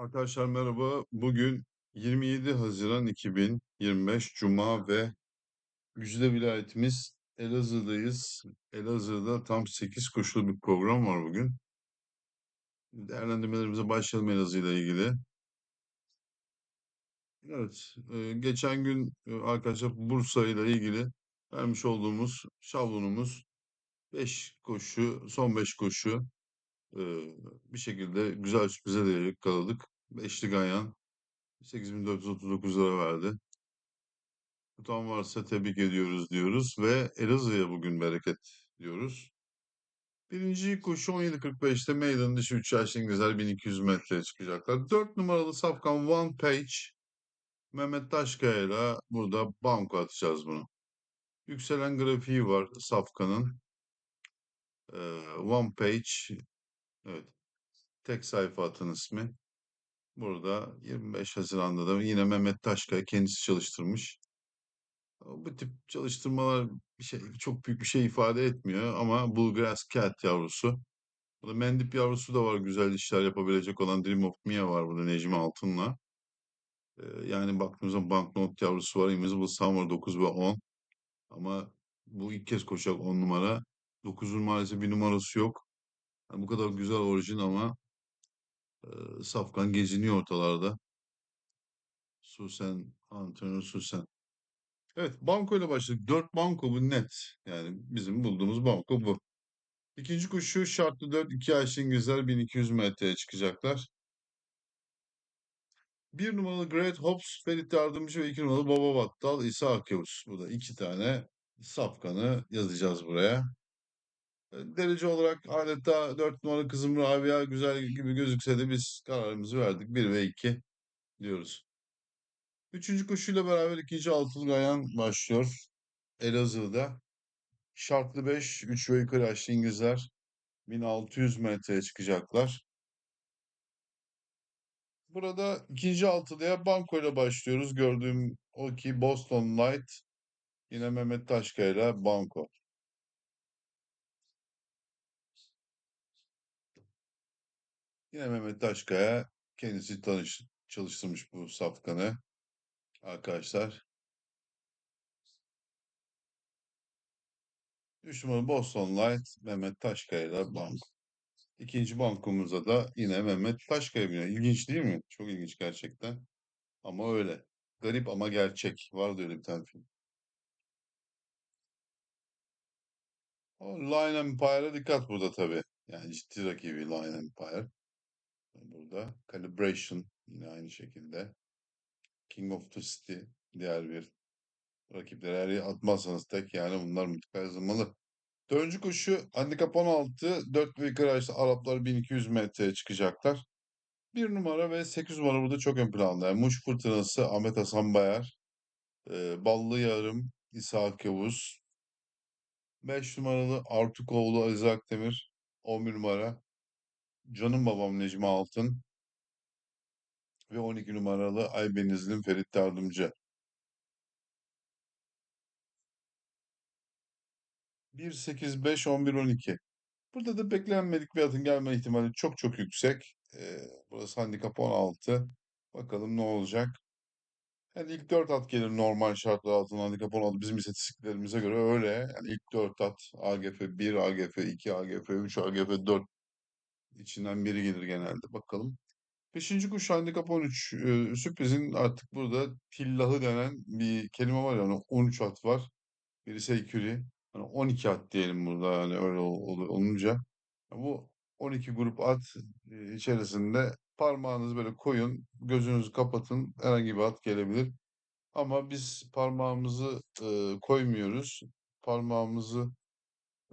Arkadaşlar merhaba. Bugün 27 Haziran 2025 Cuma ve Güzide vilayetimiz Elazığ'dayız. Elazığ'da tam 8 koşulu bir program var bugün. Değerlendirmelerimize başlayalım Elazığ ile ilgili. Evet, geçen gün arkadaşlar Bursa ile ilgili vermiş olduğumuz şablonumuz 5 koşu, son 5 koşu bir şekilde güzel sürprize de yakaladık. Beşli Ganyan 8439 lira verdi. Tutan varsa tebrik ediyoruz diyoruz ve Elazığ'a bugün bereket diyoruz. Birinci koşu 17.45'te meydan dışı 3 yaşlı İngilizler 1200 metreye çıkacaklar. 4 numaralı safkan One Page Mehmet Taşkaya ile burada banko atacağız bunu. Yükselen grafiği var safkanın. One Page evet tek sayfa atın ismi. Burada 25 Haziran'da da yine Mehmet Taşkaya kendisi çalıştırmış. Bu tip çalıştırmalar bir şey çok büyük bir şey ifade etmiyor ama Bluegrass Cat yavrusu. Burada Mendip yavrusu da var güzel işler yapabilecek olan Dream of Mia var burada Necmi Altın'la. Ee, yani baktığımızda Banknot yavrusu var. Invisible Summer 9 ve 10. Ama bu ilk kez koşacak 10 numara. 9'un maalesef bir numarası yok. Yani bu kadar güzel orijin ama e, Safkan geziniyor ortalarda. Susen, antrenör Susen. Evet, banko ile başladık. 4 banko bu net. Yani bizim bulduğumuz banko bu. İkinci koşu şartlı 4 2 yaşlı İngilizler 1200 metreye çıkacaklar. Bir numaralı Great Hops, Ferit Yardımcı ve iki numaralı Baba Battal, İsa Akyavuz. Bu da iki tane safkanı yazacağız buraya. Derece olarak adeta 4 numaralı kızım Rabia güzel gibi gözükse de biz kararımızı verdik. 1 ve 2 diyoruz. Üçüncü koşuyla beraber ikinci altılı gayan başlıyor. Elazığ'da. Şartlı 5, 3 ve yukarı yaşlı İngilizler 1600 metreye çıkacaklar. Burada ikinci altılıya banko ile başlıyoruz. Gördüğüm o ki Boston Light yine Mehmet Taşkaya ile banko. Yine Mehmet Taşkaya kendisi tanış, çalıştırmış bu safkanı arkadaşlar. 3 numaralı Boston Light Mehmet Taşkaya ile banko. İkinci bankomuzda da yine Mehmet Taşkaya biniyor. İlginç değil mi? Çok ilginç gerçekten. Ama öyle. Garip ama gerçek. Vardı öyle bir tane film. O Lion Empire'a dikkat burada tabii. Yani ciddi rakibi Lion Empire. Burada Calibration yine aynı şekilde. King of the City diğer bir rakipleri eğer atmazsanız tek yani bunlar mutlaka yazılmalı. Dördüncü koşu handikap 16. 4 ve yukarı yaşlı Araplar 1200 metreye çıkacaklar. 1 numara ve 8 numara burada çok ön planda. Yani Muş Fırtınası Ahmet Hasan Bayar. E, Ballı Yarım İshak Yavuz. 5 numaralı Artukoğlu Aziz Akdemir. 11 numara. Canım babam Necmi Altın. Ve 12 numaralı Aybenizli Ferit Yardımcı. 1, 8, 5, 11, 12. Burada da beklenmedik bir atın gelme ihtimali çok çok yüksek. Ee, burası handikap 16. Bakalım ne olacak. Yani ilk 4 at gelir normal şartlar altında handikap 16 bizim istatistiklerimize göre öyle. Yani ilk 4 at AGF 1, AGF 2, AGF 3, AGF 4 içinden biri gelir genelde. Bakalım. Beşinci kuş handikap 13. Ee, sürprizin artık burada tillahı denen bir kelime var yani 13 at var. Birisi eküri. Hani 12 at diyelim burada yani öyle ol- olunca. Bu 12 grup at içerisinde parmağınızı böyle koyun, gözünüzü kapatın, herhangi bir at gelebilir. Ama biz parmağımızı e, koymuyoruz. Parmağımızı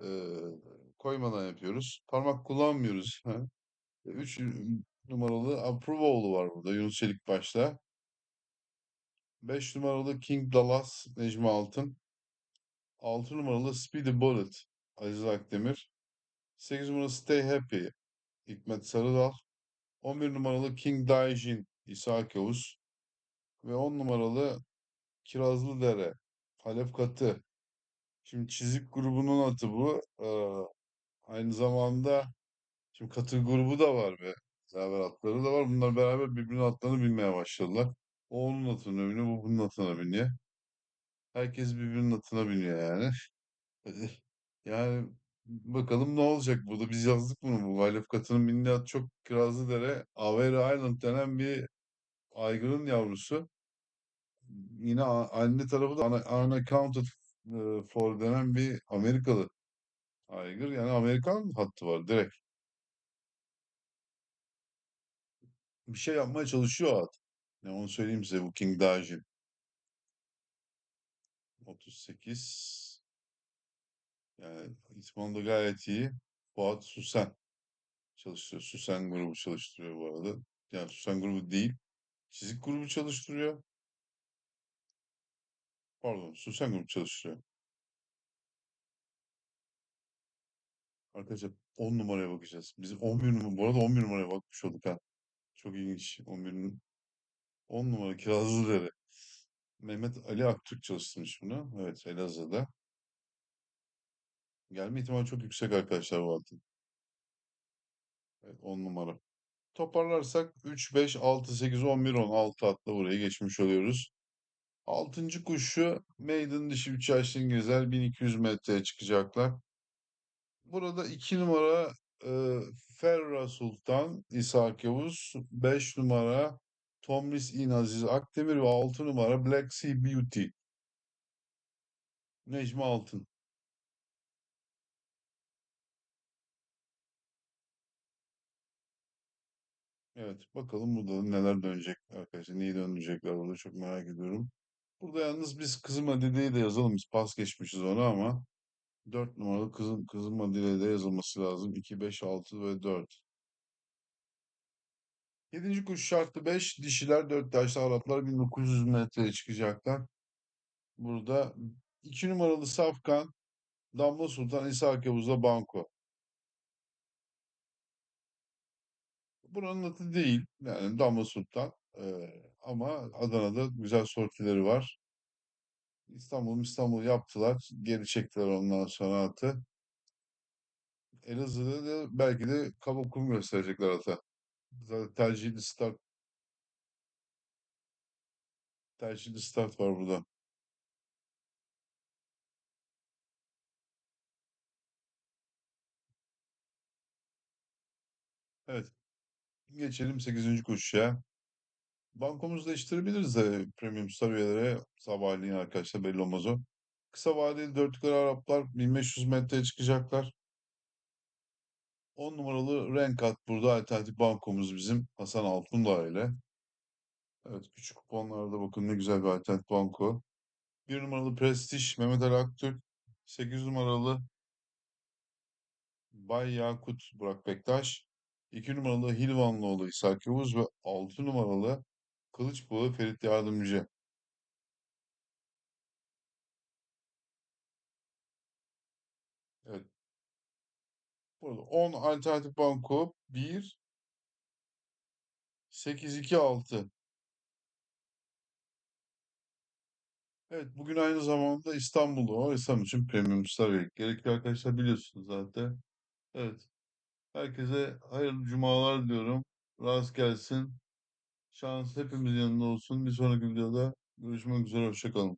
e, koymadan yapıyoruz. Parmak kullanmıyoruz. 3 numaralı Aprovoğlu var burada. Yunus Çelik başta. 5 numaralı King Dallas Necmi Altın. 6 numaralı Speedy Bullet Aziz Akdemir. 8 numaralı Stay Happy Hikmet Sarıdal. 11 numaralı King Daijin İsa Yavuz. Ve 10 numaralı Kirazlıdere Halef Katı. Şimdi çizik grubunun atı bu. Ee, aynı zamanda şimdi katı grubu da var be. Beraber atları da var. Bunlar beraber birbirinin atlarını bilmeye başladılar. O onun atına biniyor, bu bunun atına biniyor. Herkes birbirinin atına biniyor yani. Yani bakalım ne olacak burada. Biz yazdık bunu. Bu Valef Katı'nın bindiği at çok Kirazlıdere. Avery Island denen bir aygırın yavrusu. Yine a- anne tarafı da ana- e, for denen bir Amerikalı aygır. Yani Amerikan hattı var direkt. Bir şey yapmaya çalışıyor at. Ne onu söyleyeyim size bu King Dajin. 38. Yani İsmail da gayet iyi. Fuat Susen çalıştırıyor. Susen grubu çalıştırıyor bu arada. Yani Susen grubu değil. Çizik grubu çalıştırıyor. Pardon, Susen grubu çalıştırıyor. Arkadaşlar 10 numaraya bakacağız. Biz 11 numara, bu arada 11 numaraya bakmış olduk ha. Çok ilginç. 11'in 10 numara Kirazlıdere. Mehmet Ali Aktürk çalıştırmış bunu. Evet, Elazığ'da. Gelme ihtimali çok yüksek arkadaşlar bu altın. Evet, 10 numara. Toparlarsak 3, 5, 6, 8, 11, 10. 6 atla buraya geçmiş oluyoruz. Altıncı kuşu Maiden dişi 3 yaşlı İngilizler 1200 metreye çıkacaklar. Burada 2 numara e, Ferra Sultan İshak Yavuz, 5 numara Tomris İn Aziz Akdemir ve 6 numara Black Sea Beauty Necmi Altın. Evet bakalım burada neler dönecek arkadaşlar. Neyi döndürecekler burada çok merak ediyorum. Burada yalnız biz Kızım Adile'yi de yazalım. Biz pas geçmişiz onu ama 4 numaralı Kızım, Kızım Adile'de yazılması lazım. 2, 5, 6 ve 4. Yedinci kuş şartlı 5. Dişiler 4 taşlı Araplar 1900 metreye çıkacaklar. Burada 2 numaralı Safkan, Damla Sultan, İshak Yavuz'la Banko. Buranın adı değil. Yani Damla Sultan. Ee, ama Adana'da güzel sortileri var. İstanbul İstanbul yaptılar. Geri çektiler ondan sonra atı. Elazığ'da da belki de kaba kum gösterecekler ata. Zaten tercihli start tercihli start var burada. Evet. Geçelim sekizinci koşuya. Bankomuzu değiştirebiliriz de premium star üyelere sabahleyin arkadaşlar belli olmaz o. Kısa vadeli dört yukarı Araplar 1500 metreye çıkacaklar. 10 numaralı renk at burada alternatif bankomuz bizim Hasan Altundağ ile. Evet küçük kuponlarda bakın ne güzel bir alternatif banko. 1 numaralı Prestige Mehmet Ali Aktürk. 8 numaralı Bay Yakut Burak Bektaş. 2 numaralı Hilvanlıoğlu İshak Yavuz ve 6 numaralı Kılıçbuğu Ferit Yardımcı. Evet. Burada 10 alternatif banko 1 8 2 6. Evet bugün aynı zamanda İstanbul'da var. İstanbul için Premium Star Week. Gerekli arkadaşlar biliyorsunuz zaten. Evet. Herkese hayırlı cumalar diliyorum. Rast gelsin. Şans hepimizin yanında olsun. Bir sonraki videoda görüşmek üzere. Hoşça kalın.